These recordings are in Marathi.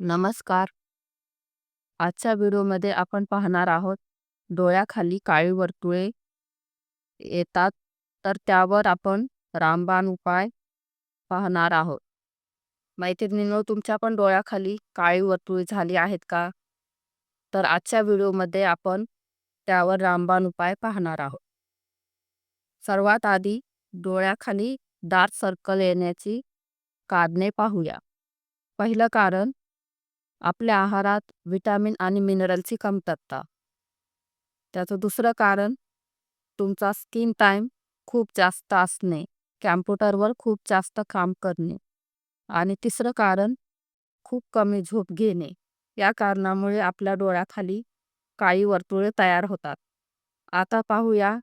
नमस्कार. आजच्या व्हिडिओमध्ये आपण पाहणार आहोत डोळ्याखाली काळी वर्तुळे येतात तर त्यावर आपण रामबाण उपाय पाहणार आहोत. मैत्रिणींनो तुमच्या पण डोळ्याखाली काळी वर्तुळे झाली आहेत का? तर आजच्या व्हिडिओमध्ये आपण त्यावर रामबाण उपाय पाहणार आहोत. सर्वात आधी डोळ्याखाली डार्क सर्कल येण्याची कारणे पाहूया. पहिलं कारण आपल्या आहारात विटॅमिन आणि मिनरलची कमतरता. त्याचं दुसरं कारण तुमचा स्किन टाईम खूप जास्त असणे कॅम्प्युटरवर खूप जास्त काम करणे. आणि तिसरं कारण खूप कमी झोप घेणे. या कारणामुळे आपल्या डोळ्याखाली काळी वर्तुळे तयार होतात. आता पाहूया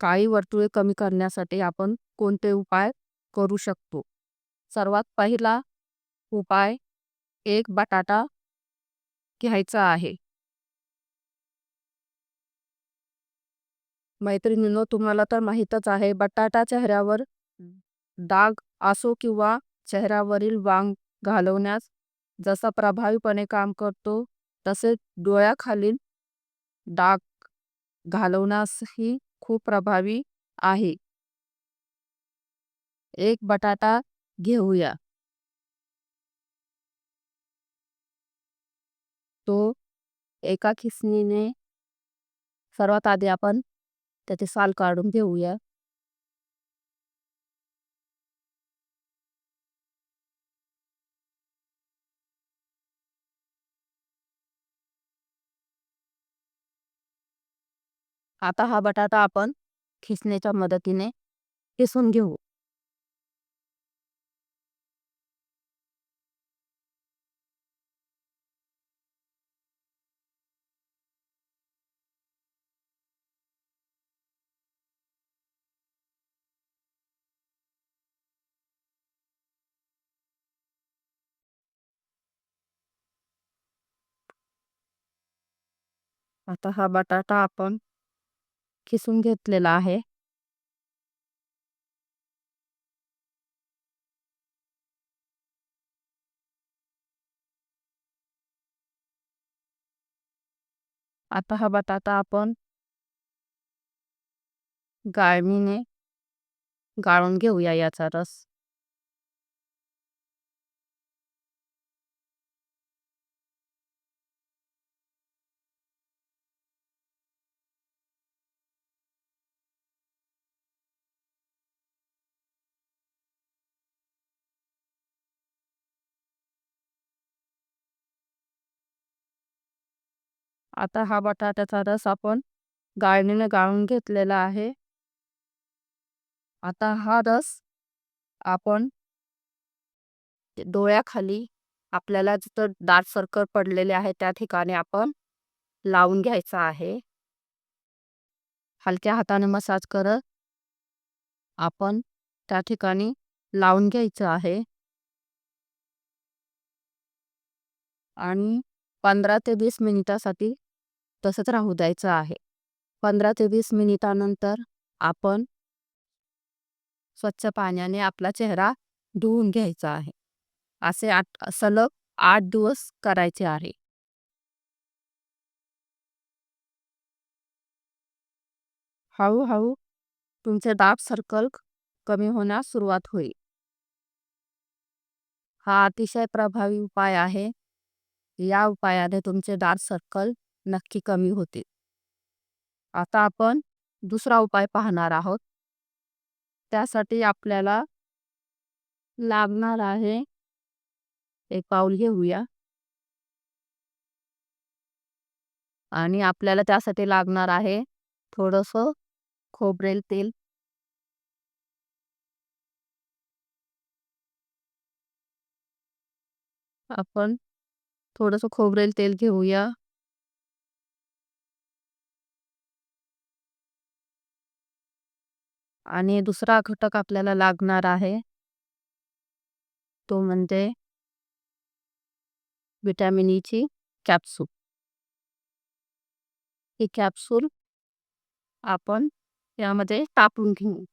काळी वर्तुळे कमी करण्यासाठी आपण कोणते उपाय करू शकतो? सर्वात पहिला उपाय एक बटाटा घ्यायचा आहे. मैत्रिणींनो तुम्हाला तर माहीतच आहे बटाटा चेहऱ्यावर डाग असो किंवा चेहऱ्यावरील वांग घालवण्यास जसा प्रभावीपणे काम करतो तसे डोळ्याखालील डाग घालवण्यासही खूप प्रभावी आहे. एक बटाटा घेऊया. तो एका खिसणीने सर्वात आधी आपण त्याचे साल काढून घेऊया. आता हा बटाटा आपण खिसणीच्या मदतीने खिसून घेऊ. आता हा बटाटा आपण खिसून घेतलेला आहे. आता हा बटाटा आपण गाळणीने गाळून घेऊया याचा रस. आता हा बटाट्याचा रस आपण गाळणीने गाळून घेतलेला आहे. आता हा रस आपण डोळ्याखाली आपल्याला जिथं डार्क सर्कल पडलेले आहे त्या ठिकाणी आपण लावून घ्यायचा आहे. हलक्या हाताने मसाज करत आपण त्या ठिकाणी लावून घ्यायचं आहे. आणि पंधरा ते वीस मिनिटासाठी तसंच राहू द्यायचं आहे. पंधरा ते वीस मिनिटानंतर आपण स्वच्छ पाण्याने आपला चेहरा धुवून घ्यायचा आहे. असे आठ सलग आठ दिवस करायचे आहे. हळूहळू तुमचे डार्क सर्कल कमी होण्यास सुरुवात होईल. हा अतिशय प्रभावी उपाय आहे. या उपायाने तुमचे डार्क सर्कल नक्की कमी होतील. आता आपण दुसरा उपाय पाहणार आहोत. त्यासाठी आपल्याला लागणार आहे एक पाऊल घेऊया. आणि आपल्याला त्यासाठी लागणार आहे थोडस खोबरेल तेल. आपण थोडंसं खोबरेल तेल घेऊया. आणि दुसरा घटक आपल्याला लागणार आहे तो म्हणजे विटॅमिन ईची e कॅप्सूल. ही कॅप्सूल आपण यामध्ये टाकून घेऊ.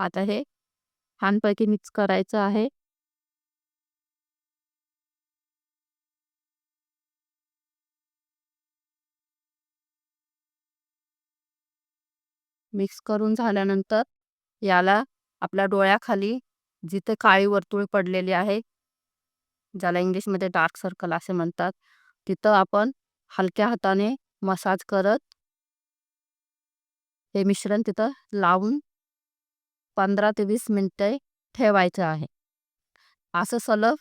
आता हे छानपैकी मिक्स करायचं आहे. मिक्स करून झाल्यानंतर याला आपल्या डोळ्याखाली जिथे काळी वर्तुळ पडलेली आहे ज्याला इंग्लिशमध्ये डार्क सर्कल असे म्हणतात तिथं आपण हलक्या हाताने मसाज करत हे मिश्रण तिथं लावून पंधरा ते वीस मिनिटे ठेवायचं आहे. असं सलग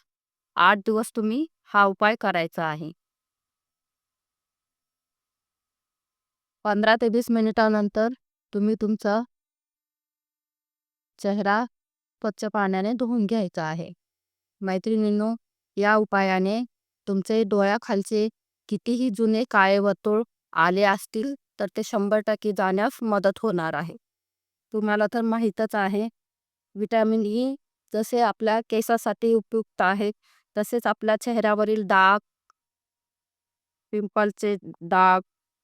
आठ दिवस तुम्ही हा उपाय करायचा आहे. पंधरा ते वीस मिनिटानंतर तुम्ही तुमचा चेहरा स्वच्छ पाण्याने धुवून घ्यायचा आहे. मैत्रिणींनो या उपायाने तुमचे डोळ्याखालचे कितीही जुने काळे वर्तुळ आले असतील तर ते शंभर टक्के जाण्यास मदत होणार आहे. तुम्हाला तर माहीतच आहे विटॅमिन ई जसे आपल्या केसासाठी उपयुक्त आहे तसेच आपल्या चेहऱ्यावरील डाग पिंपलचे डाग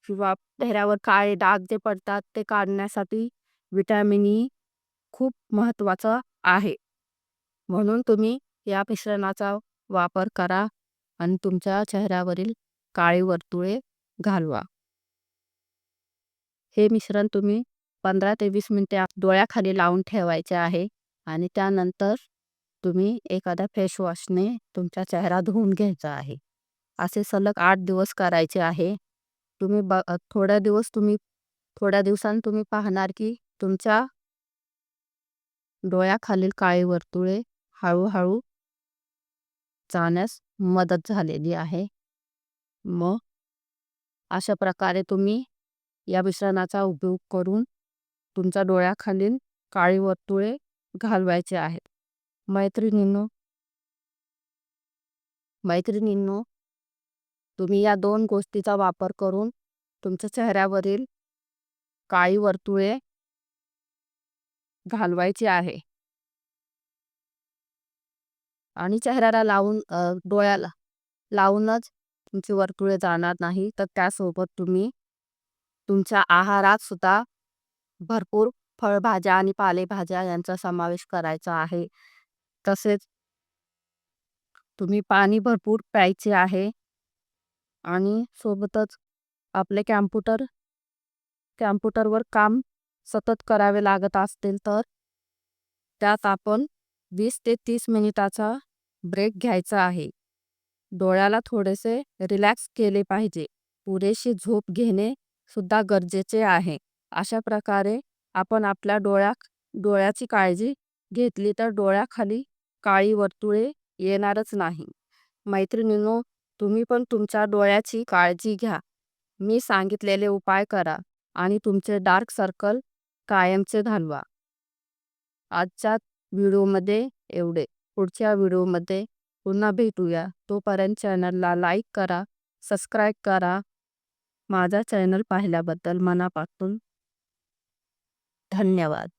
किंवा चेहऱ्यावर काळे डाग जे पडतात ते काढण्यासाठी विटॅमिन ई e खूप महत्त्वाचं आहे. म्हणून तुम्ही या मिश्रणाचा वापर करा आणि तुमच्या चेहऱ्यावरील काळी वर्तुळे घालवा. हे मिश्रण तुम्ही पंधरा ते वीस मिनिटे डोळ्याखाली लावून ठेवायचे आहे आणि त्यानंतर तुम्ही एखाद्या फेसवॉशने तुमचा चेहरा धुवून घ्यायचा आहे. असे सलग आठ दिवस करायचे आहे. तुम्ही ब थोड्या दिवस तुम्ही थोड्या दिवसांनी तुम्ही पाहणार की तुमच्या डोळ्याखालील काळी वर्तुळे हळूहळू जाण्यास मदत झालेली आहे. मग अशा प्रकारे तुम्ही या मिश्रणाचा उपयोग करून तुमच्या डोळ्याखालील काळी वर्तुळे घालवायचे आहेत. मैत्रिणींनो मैत्रिणींनो तुम्ही या दोन गोष्टीचा वापर करून तुमच्या चेहऱ्यावरील काळी वर्तुळे घालवायची आहे. आणि चेहऱ्याला लावून डोळ्याला लावूनच तुमची वर्तुळे जाणार नाही. तर त्यासोबत तुम्ही तुमच्या आहारात सुद्धा भरपूर फळभाज्या आणि पालेभाज्या यांचा समावेश करायचा आहे. तसेच तुम्ही पाणी भरपूर प्यायचे आहे. आणि सोबतच आपले कॅम्प्युटर कॅम्प्युटरवर काम सतत करावे लागत असतील तर त्यात आपण वीस ते तीस मिनिटाचा ब्रेक घ्यायचा आहे. डोळ्याला थोडेसे रिलॅक्स केले पाहिजे. पुरेशी झोप घेणे सुद्धा गरजेचे आहे. अशा प्रकारे आपण आपल्या डोळ्या डोळ्याची काळजी घेतली तर डोळ्याखाली काळी वर्तुळे येणारच नाही. मैत्रिणींनो तुम्ही पण तुमच्या डोळ्याची काळजी घ्या. मी सांगितलेले उपाय करा आणि तुमचे डार्क सर्कल कायमचे घालवा. आजच्या व्हिडिओमध्ये एवढे. पुढच्या व्हिडिओमध्ये पुन्हा भेटूया. तोपर्यंत चॅनलला लाईक करा सबस्क्राईब करा. माझा चॅनल पाहिल्याबद्दल मनापासून धन्यवाद.